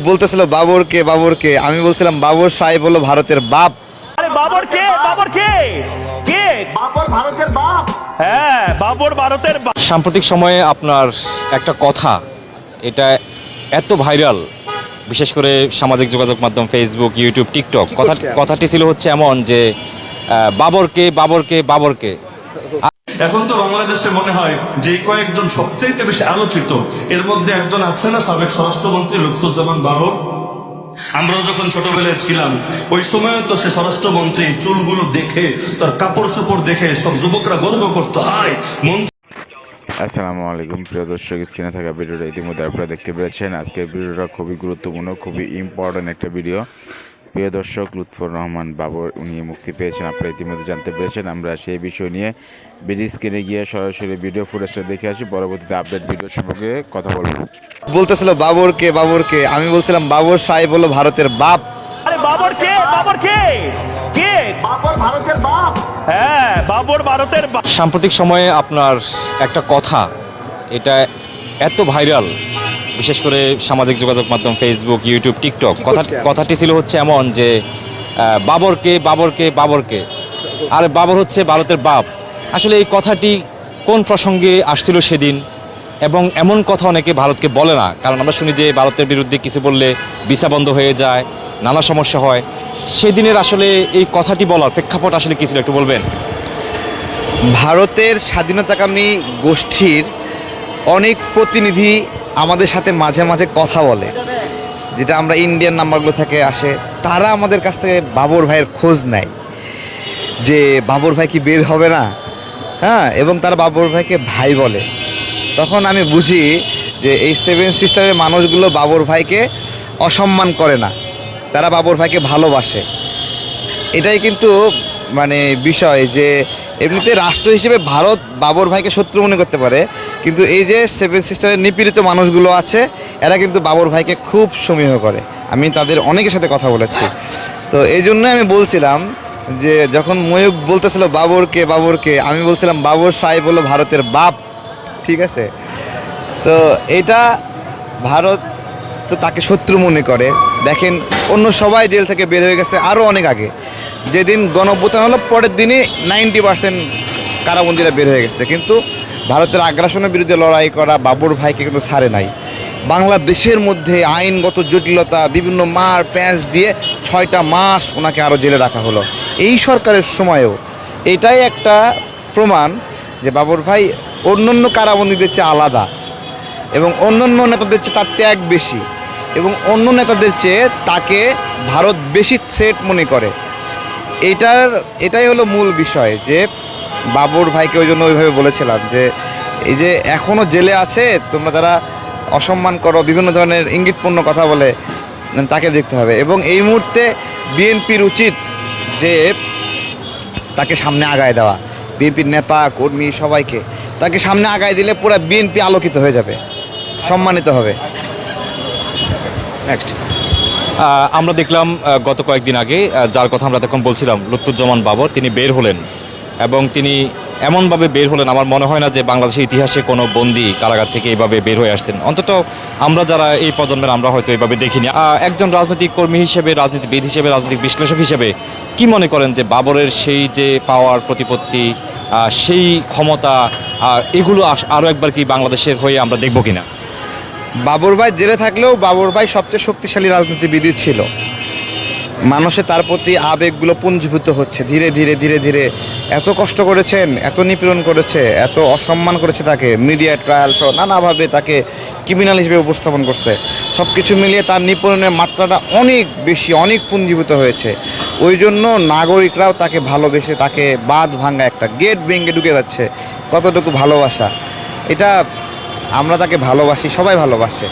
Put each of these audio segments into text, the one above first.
বলতেছিল বাবরকে বাবরকে আমি বলছিলাম বাবর সাহেব হলো ভারতের বাপ। আরে বাবর কে? বাবর কে? কে? বাবর ভারতের বাপ। হ্যাঁ বাবর ভারতের বা- সাম্প্রতিক সময়ে আপনার একটা কথা এটা এত ভাইরাল বিশেষ করে সামাজিক যোগাযোগ মাধ্যম ফেসবুক ইউটিউব টিকটক কথা কথাটি ছিল হচ্ছে এমন যে বাবরকে বাবরকে বাবরকে। এখন তো বাংলাদেশে মনে হয় যে কয়েকজন সবচেয়ে বেশি আলোচিত, এর মধ্যে একজন আছে না সাবেক স্বরাষ্ট্রমন্ত্রী লুৎফুজ্জামান বাবর আমরাও যখন ছোটবেলায় ছিলাম, ওই সময় তো সে স্বরাষ্ট্রমন্ত্রী চুলগুলো দেখে, তার কাপড় চোপড় দেখে সব যুবকরা গর্ব করতো হায় মন্ত্রী আসসালামু আলাইকুম, প্রিয় দর্শক, স্ক্রিনে থাকা ভিডিওটা ইতিমধ্যে আপনারা দেখতে পেরেছেন। আজকের ভিডিওটা খুবই গুরুত্বপূর্ণ, খুবই ইম্পর্ট্যান্ট একটা ভিডিও। প্রিয় দর্শক লুৎফর রহমান বাবর উনি মুক্তি পেয়েছেন। আপনারা ইতিমধ্যে জানতে পেরেছেন আমরা সেই বিষয় নিয়ে ভিডিও স্ক্রিনে গিয়ে সরাসরি ভিডিও ফুটেজটা দেখে আসি। পরবর্তীতে আপডেট ভিডিও সম্পর্কে কথা বলব। বলতেছিল বাবরকে বাবরকে। আমি বলছিলাম বাবর সাহেব হলো ভারতের বাপ। আরে বাবর কে? বাবর কে? কে? বাবর ভারতের বাপ। হ্যাঁ বাবর ভারতের বা- সাম্প্রতিক সময়ে আপনার একটা কথা এটা এত ভাইরাল। বিশেষ করে সামাজিক যোগাযোগ মাধ্যম ফেসবুক ইউটিউব টিকটক কথা কথাটি ছিল হচ্ছে এমন যে বাবরকে বাবরকে বাবরকে। আর বাবর হচ্ছে ভারতের বাপ। আসলে এই কথাটি কোন প্রসঙ্গে আসছিল সেদিন? এবং এমন কথা অনেকে ভারতকে বলে না। কারণ আমরা শুনি যে ভারতের বিরুদ্ধে কিছু বললে ভিসা বন্ধ হয়ে যায় নানা সমস্যা হয়। সেদিনের আসলে এই কথাটি বলার প্রেক্ষাপট আসলে কী ছিল একটু বলবেন? ভারতের স্বাধীনতাকামী গোষ্ঠীর অনেক প্রতিনিধি আমাদের সাথে মাঝে মাঝে কথা বলে, যেটা আমরা ইন্ডিয়ান নাম্বারগুলো থেকে আসে, তারা আমাদের কাছ থেকে বাবর ভাইয়ের খোঁজ নেয় যে বাবর ভাই কি বের হবে না? হ্যাঁ এবং তারা বাবর ভাইকে ভাই বলে। তখন আমি বুঝি যে এই সেভেন সিস্টারের মানুষগুলো বাবর ভাইকে অসম্মান করে না। তারা বাবর ভাইকে ভালোবাসে। এটাই কিন্তু মানে বিষয় যে এমনিতে রাষ্ট্র হিসেবে ভারত বাবর ভাইকে শত্রু মনে করতে পারে কিন্তু এই যে সেভেন সিস্টারের নিপীড়িত মানুষগুলো আছে, এরা কিন্তু বাবর ভাইকে খুব সমীহ করে। আমি তাদের অনেকের সাথে কথা বলেছি। তো এই জন্য আমি বলছিলাম যে, যখন ময়ূক বলতেছিল বাবরকে বাবরকে, আমি বলছিলাম, বাবর সাহেব হলো ভারতের বাপ। ঠিক আছে? তো এটা ভারত তো তাকে শত্রু মনে করে। দেখেন, অন্য সবাই জেল থেকে বের হয়ে গেছে আরও অনেক আগে। যেদিন গণঅভ্যুত্থান হলো, পরের দিনই নাইনটি পার্সেন্ট কারাবন্দিরা বের হয়ে গেছে। কিন্তু ভারতের আগ্রাসনের বিরুদ্ধে লড়াই করা বাবুর ভাইকে কিন্তু ছাড়ে নাই। বাংলাদেশের মধ্যে আইনগত জটিলতা, বিভিন্ন মার প্যাঁচ দিয়ে ছয়টা মাস ওনাকে আরও জেলে রাখা হলো। এই সরকারের সময়েও এটাই একটা প্রমাণ যে বাবর ভাই অন্য অন্য কারাবন্দীদের চেয়ে আলাদা এবং অন্যান্য নেতাদের চেয়ে তার ত্যাগ বেশি এবং অন্য নেতাদের চেয়ে তাকে ভারত বেশি থ্রেট মনে করে। এটার, এটাই হলো মূল বিষয় যে বাবর ভাইকে ওই জন্য ওইভাবে বলেছিলাম যে, এই যে এখনও জেলে আছে, তোমরা যারা অসম্মান করো, বিভিন্ন ধরনের ইঙ্গিতপূর্ণ কথা বলে তাকে দেখতে হবে। এবং এই মুহূর্তে বিএনপির উচিত যে তাকে সামনে আগায় দেওয়া। বিএনপির নেতা, কর্মী সবাইকে তাকে সামনে আগায় দিলে পুরো বিএনপি আলোকিত হয়ে যাবে, সম্মানিত হবে। নেক্সট আমরা দেখলাম গত কয়েকদিন আগে যার কথা আমরা তখন বলছিলাম, লুৎফুজ্জামান বাবর, তিনি বের হলেন। এবং তিনি এমনভাবে বের হলেন, আমার মনে হয় না যে বাংলাদেশের ইতিহাসে কোনো বন্দি কারাগার থেকে এইভাবে বের হয়ে আসছেন। অন্তত আমরা যারা এই প্রজন্মের, আমরা হয়তো এইভাবে দেখিনি। একজন রাজনৈতিক কর্মী হিসেবে, রাজনীতিবিদ হিসেবে, রাজনৈতিক বিশ্লেষক হিসেবে কি মনে করেন যে বাবরের সেই যে পাওয়ার প্রতিপত্তি সেই ক্ষমতা এগুলো আরও একবার কি বাংলাদেশের হয়ে আমরা দেখব কিনা? বাবর ভাই জেলে থাকলেও বাবর ভাই সবচেয়ে শক্তিশালী রাজনীতিবিদই ছিল। মানুষের তার প্রতি আবেগগুলো পুঞ্জীভূত হচ্ছে। ধীরে ধীরে ধীরে ধীরে। এত কষ্ট করেছেন, এত নিপীড়ন করেছে, এত অসম্মান করেছে তাকে, মিডিয়া ট্রায়াল সহ নানাভাবে তাকে ক্রিমিনাল হিসেবে উপস্থাপন করছে। সব কিছু মিলিয়ে তার নিপীড়নের মাত্রাটা অনেক বেশি, অনেক পুঞ্জীভূত হয়েছে। ওই জন্য নাগরিকরাও তাকে ভালোবেসে তাকে বাঁধ ভাঙা একটা গেট ভেঙে ঢুকে যাচ্ছে। কতটুকু ভালোবাসা। এটা আমরা তাকে ভালোবাসি, সবাই ভালোবাসে।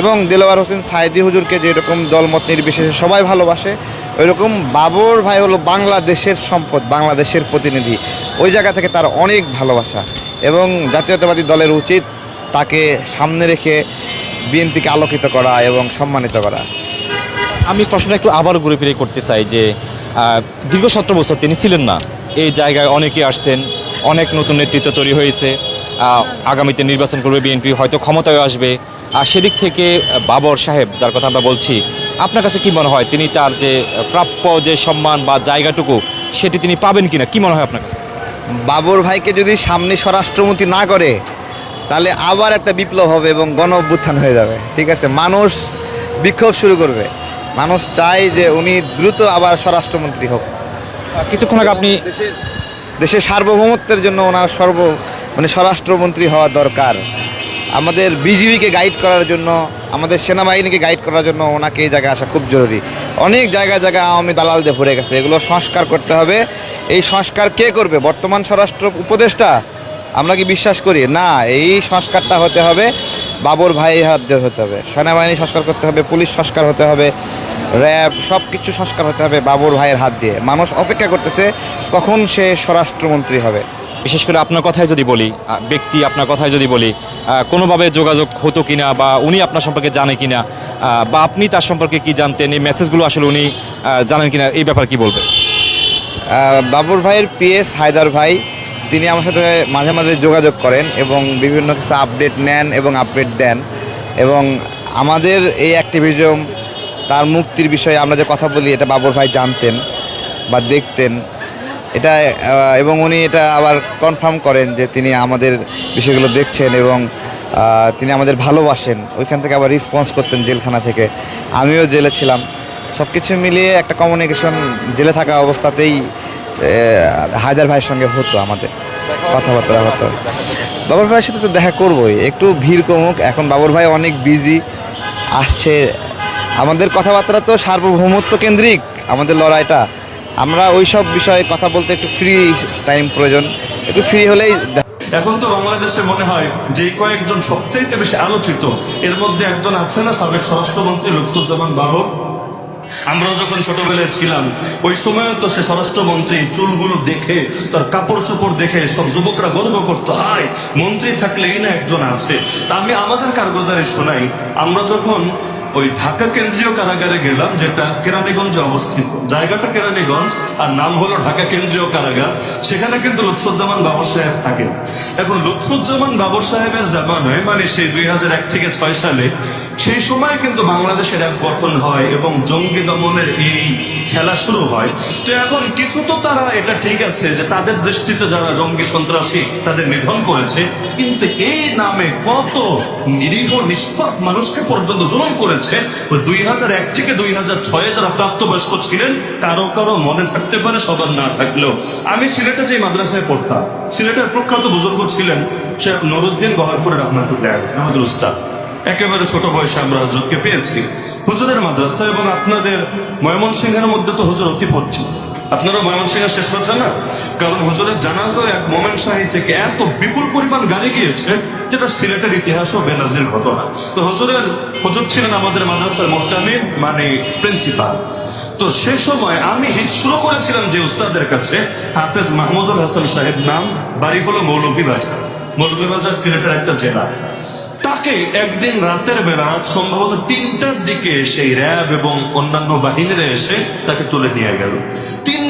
এবং দেলোয়ার হোসেন সাইদি হুজুরকে যেরকম দলমত নির্বিশেষে সবাই ভালোবাসে, ওইরকম বাবর ভাই হলো বাংলাদেশের সম্পদ, বাংলাদেশের প্রতিনিধি। ওই জায়গা থেকে তার অনেক ভালোবাসা এবং জাতীয়তাবাদী দলের উচিত তাকে সামনে রেখে বিএনপিকে আলোকিত করা এবং সম্মানিত করা। আমি প্রশ্নটা একটু আবার ঘুরে ফিরে করতে চাই যে দীর্ঘ সতেরো বছর তিনি ছিলেন না। এই জায়গায় অনেকে আসছেন, অনেক নতুন নেতৃত্ব তৈরি হয়েছে। আগামীতে নির্বাচন করবে বিএনপি, হয়তো ক্ষমতায় আসবে। আর সেদিক থেকে বাবর সাহেব যার কথা আমরা বলছি আপনার কাছে কি মনে হয় তিনি তার যে প্রাপ্য যে সম্মান বা জায়গাটুকু সেটি তিনি পাবেন কিনা? কি মনে হয় আপনার কাছে? বাবর ভাইকে যদি সামনে স্বরাষ্ট্রমন্ত্রী না করে তাহলে আবার একটা বিপ্লব হবে এবং গণ অভ্যুত্থান হয়ে যাবে। ঠিক আছে? মানুষ বিক্ষোভ শুরু করবে। মানুষ চায় যে উনি দ্রুত আবার স্বরাষ্ট্রমন্ত্রী হোক। কিছুক্ষণ আগে আপনি দেশের দেশের সার্বভৌমত্বের জন্য ওনার সর্ব মানে স্বরাষ্ট্রমন্ত্রী হওয়া দরকার। আমাদের বিজিবিকে গাইড করার জন্য, আমাদের সেনাবাহিনীকে গাইড করার জন্য ওনাকে এই জায়গায় আসা খুব জরুরি। অনেক জায়গায় জায়গায় আওয়ামী দালাল দিয়ে ভরে গেছে, এগুলো সংস্কার করতে হবে। এই সংস্কার কে করবে? বর্তমান স্বরাষ্ট্র উপদেষ্টা? আমরা কি বিশ্বাস করি? না, এই সংস্কারটা হতে হবে, বাবর ভাই হাত দিয়ে হতে হবে। সেনাবাহিনী সংস্কার করতে হবে, পুলিশ সংস্কার হতে হবে, র্যাব সব কিছু সংস্কার হতে হবে বাবর ভাইয়ের হাত দিয়ে। মানুষ অপেক্ষা করতেছে কখন সে স্বরাষ্ট্রমন্ত্রী হবে। বিশেষ করে আপনার কথাই যদি বলি ব্যক্তি আপনার কথাই যদি বলি কোনোভাবে যোগাযোগ হতো কিনা বা উনি আপনার সম্পর্কে জানে কিনা বা আপনি তার সম্পর্কে কি জানতেন এই মেসেজগুলো আসলে উনি জানেন কিনা এই ব্যাপারে কি বলবেন? আহ, বাবর ভাইয়ের পিএস হায়দার ভাই তিনি আমার সাথে মাঝে মাঝে যোগাযোগ করেন এবং বিভিন্ন কিছু আপডেট নেন এবং আপডেট দেন। এবং আমাদের এই অ্যাক্টিভিজম তার মুক্তির বিষয়ে আমরা যে কথা বলি এটা বাবর ভাই জানতেন বা দেখতেন। এটা এবং উনি এটা আবার কনফার্ম করেন যে তিনি আমাদের বিষয়গুলো দেখছেন এবং তিনি আমাদের ভালোবাসেন। ওইখান থেকে আবার রেসপন্স করতেন জেলখানা থেকে। আমিও জেলে ছিলাম। সব কিছু মিলিয়ে একটা কমিউনিকেশন জেলে থাকা অবস্থাতেই হায়দার ভাইয়ের সঙ্গে হতো আমাদের কথাবার্তা হতো বাবর ভাইয়ের সাথে তো দেখা করবোই। একটু ভিড় কমুক। এখন বাবর ভাই অনেক বিজি আসছে। আমাদের কথাবার্তা তো সার্বভৌমত্ব কেন্দ্রিক, আমাদের লড়াইটা। আমরা ওই সব বিষয়ে কথা বলতে একটু ফ্রি টাইম প্রয়োজন। একটু ফ্রি হলেই এখন তো বাংলাদেশে মনে হয় যে কয়েকজন সবচেয়ে বেশি আলোচিত, এর মধ্যে একজন আছে না, সাবেক স্বরাষ্ট্রমন্ত্রী লুৎফুজ্জামান বাবর আমরাও যখন ছোটবেলায় ছিলাম, ওই সময় তো সে স্বরাষ্ট্রমন্ত্রী চুলগুলো দেখে, তার কাপড় চোপড় দেখে সব যুবকরা গর্ব করতো, আয়, মন্ত্রী থাকলেই না একজন আছে। তা আমি আমাদের কারগুজারে শোনাই। আমরা যখন ওই ঢাকা কেন্দ্রীয় কারাগারে গেলাম, যেটা কেরানীগঞ্জে অবস্থিত। জায়গাটা কেরানীগঞ্জ, আর নাম হলো ঢাকা কেন্দ্রীয় কারাগার। সেখানে কিন্তু লুৎফুজ্জামান বাবর সাহেব থাকেন। এখন লুৎফুজ্জামান বাবর সাহেবের জামানায় মানে সেই দুই হাজার এক থেকে ছয় সালে, সেই সময় কিন্তু বাংলাদেশের এক গঠন হয় এবং জঙ্গি দমনের এই খেলা শুরু হয়। তো এখন কিছু তো তারা, এটা ঠিক আছে যে তাদের দৃষ্টিতে যারা জঙ্গি সন্ত্রাসী তাদের নিধন করেছে, কিন্তু এই নামে কত নিরীহ, নিষ্পাপ মানুষকে পর্যন্ত জুলুম করেছে। দুই হাজার এক থেকে দুই হাজার ছয়ে যারা প্রাপ্তবয়স্ক ছিলেন, কারও কারও মনে থাকতে পারে, সবার না থাকলেও। আমি সিলেটে যে মাদ্রাসায় পড়তাম, সিলেটের প্রখ্যাত বুজুর্গ ছিলেন সে নুরুদ্দিন বহরপুরের রহমাতুল্লাহ আমাদের উস্তাদ। একেবারে ছোট বয়সে আমরা হজরতকে পেয়েছি। হুজুরের মাদ্রাসা এবং আপনাদের ময়মনসিংহের মধ্যে তো হুজুর অতি পরিচিত আপনারা ময়মনসিংহের শেষ কথা না? কারণ হুজুরের জানাজা এক মোমেন শাহী থেকে এত বিপুল পরিমাণ গাড়ি গিয়েছে যেটা সিলেটের ইতিহাস ও বেনাজির ঘটনা। তো হুজুরের, হুজুর ছিলেন আমাদের মাদ্রাসার মোহতামিদ মানে প্রিন্সিপাল। তো সে সময় আমি শুরু করেছিলাম যে উস্তাদের কাছে হাফেজ মাহমুদুল হাসান সাহেব নাম, বাড়ি হলো মৌলভীবাজার। মৌলভীবাজার সিলেটের একটা জেলা। তাকে একদিন রাতের বেলা সম্ভবত তিনটার দিকে সেই র্যাব এবং অন্যান্য বাহিনীরা এসে তাকে তুলে নিয়ে গেল।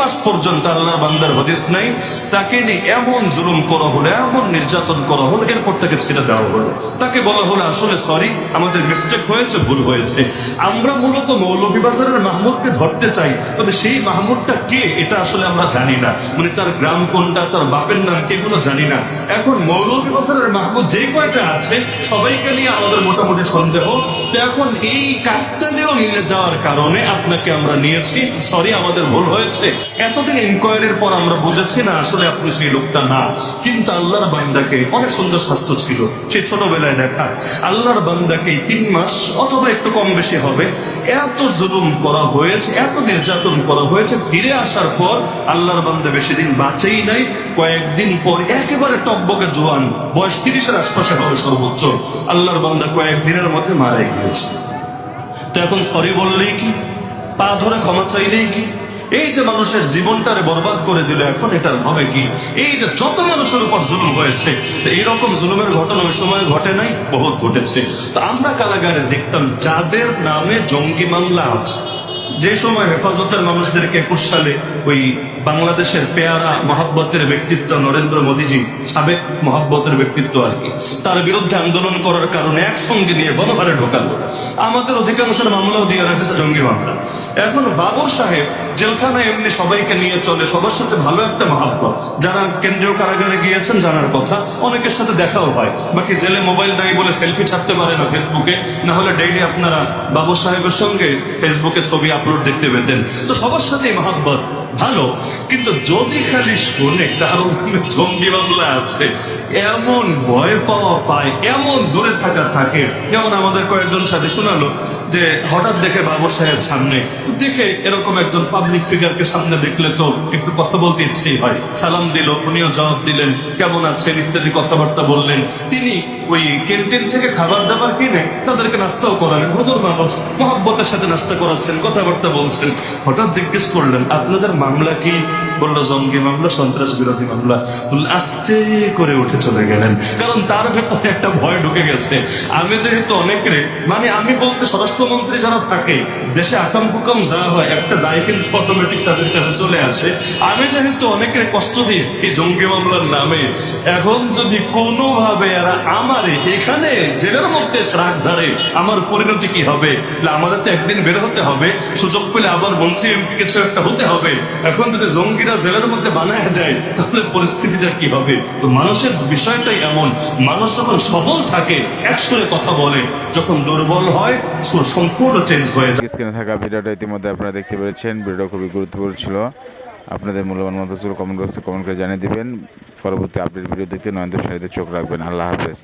মাস পর্যন্ত আল্লাহর বান্দার হদিস নাই। তাকে নিয়ে এমন জুলুম করা হলো, এমন নির্যাতন করা হলো, এরপর তাকে ছেড়ে দেওয়া হলো। তাকে বলা হলো, আসলে সরি আমাদের মিস্টেক হয়েছে, ভুল হয়েছে। আমরা মূলত মৌলভীবাজারের মাহমুদকে ধরতে চাই, তবে সেই মাহমুদটা কে, এটা আসলে আমরা জানি না। মানে তার গ্রাম কোনটা, তার বাপের নাম কি এগুলো জানি না। এখন মৌলভীবাজারের মাহমুদ যে কয়টা আছে, সবাইকে নিয়ে আমাদের মোটামুটি সন্দেহ। তো এখন এই কাকতালীয় মিলে যাওয়ার কারণে আপনাকে আমরা নিয়েছি সরি আমাদের ভুল হয়েছে। এতদিন ইনকোয়ারির পর আমরা বুঝেছি না আসলে আপনি সেই লোকটা না। কিন্তু আল্লাহর বান্দাকে অনেক সুন্দর স্বাস্থ্য ছিল। সে ছোটবেলায় দেখা, আল্লাহর বান্দাকে তিন মাস অথবা একটু কম বেশি হবে। এত জুলুম করা হয়েছে, এত নির্যাতন করা হয়েছে, ফিরে আসার পর আল্লাহর বান্দা বেশি দিন বাঁচেই নাই। কয়েকদিন পর একেবারে টকবকে জোয়ান, বয়স তিরিশের আশপাশে হবে সর্বোচ্চ। আল্লাহর বান্দা কয়েকদিনের মধ্যে মারা গিয়েছে। তো এখন সরি বললেই কি? পা ধরে ক্ষমা চাইলেই কি? এই যে মানুষের জীবনটারে বরবাদ করে দিল, এখন এটার হবে কি? এই যে যত মানুষের উপর জুলুম হয়েছে এইরকম জুলুমের ঘটনা ওই সময় ঘটে নাই, বহুত ঘটেছে। তো আমরা কারাগারে দেখতাম, যাদের নামে জঙ্গি মামলা আছে, যে সময় হেফাজতের মানুষদেরকে একুশ সালে ওই বাংলাদেশের পেয়ারা মহাব্বতের ব্যক্তিত্ব নরেন্দ্র মোদীজি, সাবেক মহাব্বতের ব্যক্তিত্ব আর কি, তার বিরুদ্ধে আন্দোলন করার কারণে একসঙ্গে নিয়ে গণহারে ঢোকালো। আমাদের অধিকাংশের মামলাও দিয়ে রাখেছে জঙ্গি মামলা। এখন বাবর সাহেব জেলখানায় এমনি সবাইকে নিয়ে চলে, সবার সাথে ভালো একটা মহাব্বত। যারা কেন্দ্রীয় কারাগারে গিয়েছেন জানার কথা, অনেকের সাথে দেখাও হয়। বাকি জেলে মোবাইল নাই বলে সেলফি ছাড়তে পারে না ফেসবুকে না হলে ডেইলি আপনারা বাবু সাহেবের সঙ্গে ফেসবুকে ছবি আপলোড দেখতে পেতেন। তো সবার সাথেই মহাব্বত, ভালো। কিন্তু যদি খালি শুনে কারও নামে জঙ্গি মামলা আছে, এমন ভয় পাওয়া পায়, এমন দূরে থাকা থাকে। যেমন আমাদের কয়েকজন সাথে শোনালো যে হঠাৎ দেখে বাবু সাহেব সামনে, দেখে এরকম একজন পাবলিক ফিগারকে সামনে দেখলে তো একটু কথা বলতে ইচ্ছেই হয়। সালাম দিল, উনিও জবাব দিলেন, কেমন আছেন? ইত্যাদি কথাবার্তা বললেন। তিনি ওই ক্যান্টিন থেকে খাবার দাবার কিনে তাদেরকে নাস্তাও করালেন। হুজুর মানুষ মহাব্বতের সাথে নাস্তা করাচ্ছেন, কথাবার্তা বলছেন। হঠাৎ জিজ্ঞেস করলেন, আপনাদের মামলা কি? বলল, জঙ্গি মামলা সন্ত্রাস বিরোধী মামলা আস্তে করে উঠে চলে গেলেন। কারণ তার ভেতরে একটা ভয় ঢুকে গেছে। আমি যেহেতু অনেকের মানে আমি বলতে স্বরাষ্ট্রমন্ত্রী যারা থাকে, দেশে আকাম কুকাম যা হয়, একটা দায় কিন্তু অটোমেটিক তাদের কাছে চলে আসে। আমি যেহেতু অনেকের কষ্ট দিয়েছি জঙ্গি মামলার নামে, এখন যদি কোনোভাবে এরা আমারে এখানে জেলের মধ্যে রাগ ঝাড়ে, আমার পরিণতি কি হবে? তাহলে আমাদের তো একদিন বের হতে হবে। সুযোগ পেলে আবার মন্ত্রী এমপি কিছু একটা হতে হবে। এখন যদি জঙ্গিরা জেলের মধ্যে বানায় দেয়, তাহলে পরিস্থিতিটা কি হবে? তো মানুষের বিষয়টাই এমন। মানুষ যখন সবল থাকে একসঙ্গে কথা বলে, যখন দুর্বল হয় সম্পূর্ণ চেঞ্জ হয়ে যায়। স্ক্রিনে থাকা ভিডিওটা ইতিমধ্যে আপনারা দেখতে পেরেছেন। ভিডিওটা খুবই গুরুত্বপূর্ণ ছিল। আপনাদের মূল্যবান ছিল কমেন্ট বক্সে কমেন্ট করে জানিয়ে দিবেন। পরবর্তী আপডেট ভিডিও দেখতে নয়নদেব সারিতে চোখ রাখবেন। আল্লাহ হাফেজ।